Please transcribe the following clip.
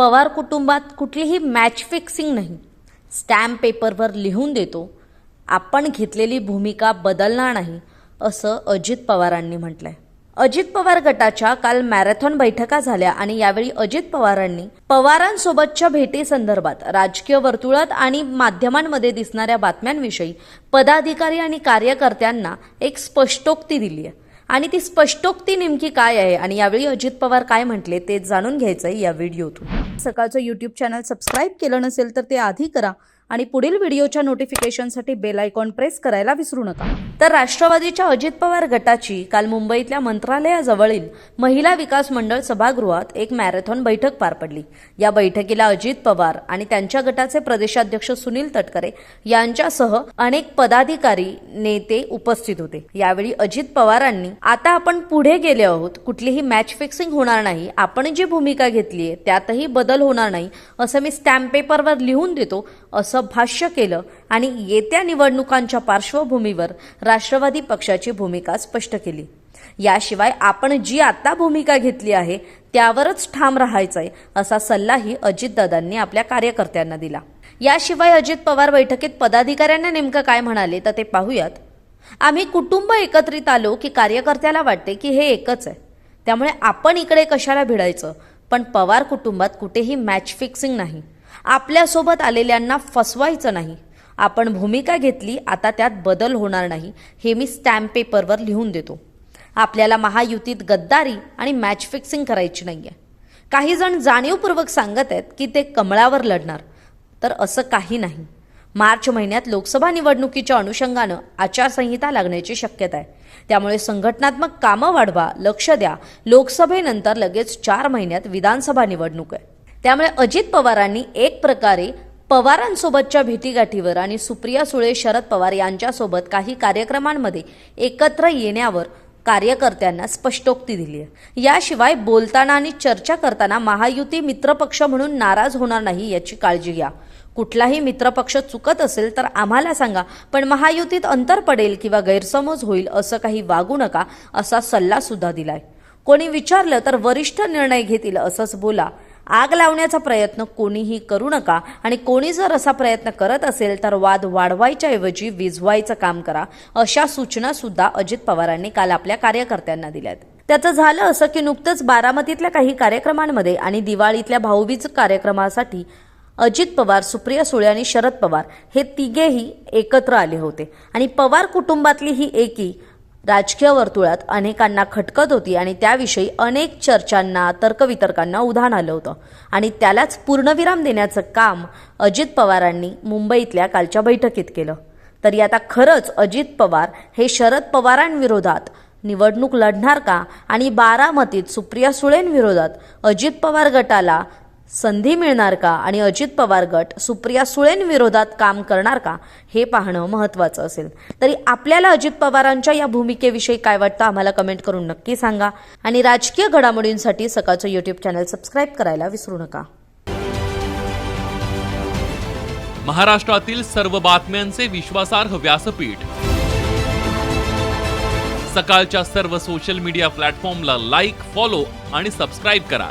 पवार कुटुंबात कुठलीही match fixing नाही. स्टॅम्प पेपरवर लिहून देतो आपण घेतलेली भूमिका बदलणार नाही असं अजित पवारांनी म्हटलंय. अजित पवार गटाच्या काल मॅरेथॉन बैठका झाल्या आणि यावेळी अजित पवारांनी पवारांसोबतच्या भेटीसंदर्भात राजकीय वर्तुळात आणि माध्यमांमध्ये दिसणाऱ्या बातम्यांविषयी पदाधिकारी आणि कार्यकर्त्यांना एक स्पष्टोक्ती दिली आहे. आणि ती स्पष्टोक्ती नेमकी काय आहे आणि यावेळी अजित पवार काय म्हटले ते जाणून घ्यायचंय या व्हिडिओतून. सकाळचं यूट्यूब चॅनल सबस्क्राईब केलं नसेल तर ते आधी करा. आणि पुढील व्हिडिओच्या नोटिफिकेशनसाठी बेल आयकॉन प्रेस करायला विसरू नका. तर राष्ट्रवादीच्या अजित पवार गटाची काल मुंबईतल्या मंत्रालयाजवळील महिला विकास मंडळ सभागृहात एक मॅरेथॉन बैठक पार पडली. या बैठकीला अजित पवार आणि त्यांच्या गटाचे प्रदेशाध्यक्ष सुनील तटकरे यांच्यासह अनेक पदाधिकारी नेते उपस्थित होते. यावेळी अजित पवारांनी आता आपण पुढे गेले आहोत. कुठलीही मॅच फिक्सिंग होणार नाही. आपण जी भूमिका घेतली आहे त्यातही बदल होणार नाही. असं मी स्टॅम्प पेपरवर लिहून देतो असं भाष्य केलं आणि येत्या निवडणुकांच्या पार्श्वभूमीवर राष्ट्रवादी पक्षाची भूमिका स्पष्ट केली. याशिवाय आपण जी आता भूमिका घेतली आहे त्यावरच ठाम राहायचंय असा सल्लाही अजितदादांनी आपल्या कार्यकर्त्यांना दिला. याशिवाय अजित पवार बैठकीत पदाधिकाऱ्यांना नेमकं काय म्हणाले तर ते पाहूयात. आम्ही कुटुंब एकत्रित आलो की कार्यकर्त्याला वाटते की हे एकच आहे. त्यामुळे आपण इकडे कशाला भिडायचं? पण पवार कुटुंबात कुठेही मॅच फिक्सिंग नाही. आपल्यासोबत आलेल्यांना फसवायचं नाही. आपण भूमिका घेतली आता त्यात बदल होणार नाही हे मी स्टॅम्प पेपरवर लिहून देतो. आपल्याला महायुतीत गद्दारी आणि मॅच फिक्सिंग करायची नाहीये. काही जण जाणीवपूर्वक सांगत आहेत की ते कमळावर लढणार तर असं काही नाही. मार्च महिन्यात लोकसभा निवडणुकीच्या अनुषंगानं आचारसंहिता लागण्याची शक्यता आहे. त्यामुळे संघटनात्मक कामं वाढवा लक्ष द्या. लोकसभेनंतर लगेच चार महिन्यात विधानसभा निवडणूक आहे. त्यामुळे अजित पवारांनी एक प्रकारे पवारांसोबतच्या भेटीगाठीवर आणि सुप्रिया सुळे शरद पवार यांच्यासोबत काही कार्यक्रमांमध्ये एकत्र येण्यावर कार्यकर्त्यांना स्पष्टोक्ती दिली आहे. याशिवाय बोलताना आणि चर्चा करताना महायुती मित्रपक्ष म्हणून नाराज होणार नाही याची काळजी घ्या. कुठलाही मित्रपक्ष चुकत असेल तर आम्हाला सांगा पण महायुतीत अंतर पडेल किंवा गैरसमज होईल असं काही वागू नका असा सल्ला सुद्धा दिलाय. कोणी विचारलं तर वरिष्ठ निर्णय घेतील असंच बोला. आग लावण्याचा प्रयत्न कोणीही करू नका. आणि कोणी जर असा प्रयत्न करत असेल तर वाद वाढवायच्या ऐवजी विझवायचं काम करा. अशा सूचना सुद्धा अजित पवारांनी काल आपल्या कार्यकर्त्यांना दिल्यात. त्याचं झालं असं की नुकतंच बारामतीतल्या काही कार्यक्रमांमध्ये आणि दिवाळीतल्या भाऊबीज कार्यक्रमासाठी अजित पवार सुप्रिया सुळे आणि शरद पवार हे तिघेही एकत्र आले होते. आणि पवार कुटुंबातली ही एकी राजकीय वर्तुळात अनेकांना खटकत होती आणि त्याविषयी अनेक चर्चांना तर्कवितर्कांना उधाण आलं होतं. आणि त्यालाच पूर्णविराम देण्याचं काम अजित पवारांनी मुंबईतल्या कालच्या बैठकीत केलं. तरी आता खरंच अजित पवार हे शरद पवारांविरोधात निवडणूक लढणार का? आणि बारामतीत सुप्रिया सुळेंविरोधात अजित पवार गटाला संधी मिळणार का आणि अजित पवार गट सुप्रिया सुळेंविरोधात काम करणार का हे पाहणं महत्त्वाचं असेल. तरी आपल्याला अजित पवारांच्या या भूमिकेविषयी काय वाटतं आम्हाला कमेंट करून नक्की सांगा. आणि राजकीय घडामोडींसाठी सकाळचं यूट्यूब चॅनल सबस्क्राईब करायला विसरू नका. महाराष्ट्रातील सर्व बातम्यांचे विश्वासार्ह व्यासपीठ. सकाळच्या सर्व सोशल मीडिया प्लॅटफॉर्मला लाईक फॉलो आणि सबस्क्राईब करा.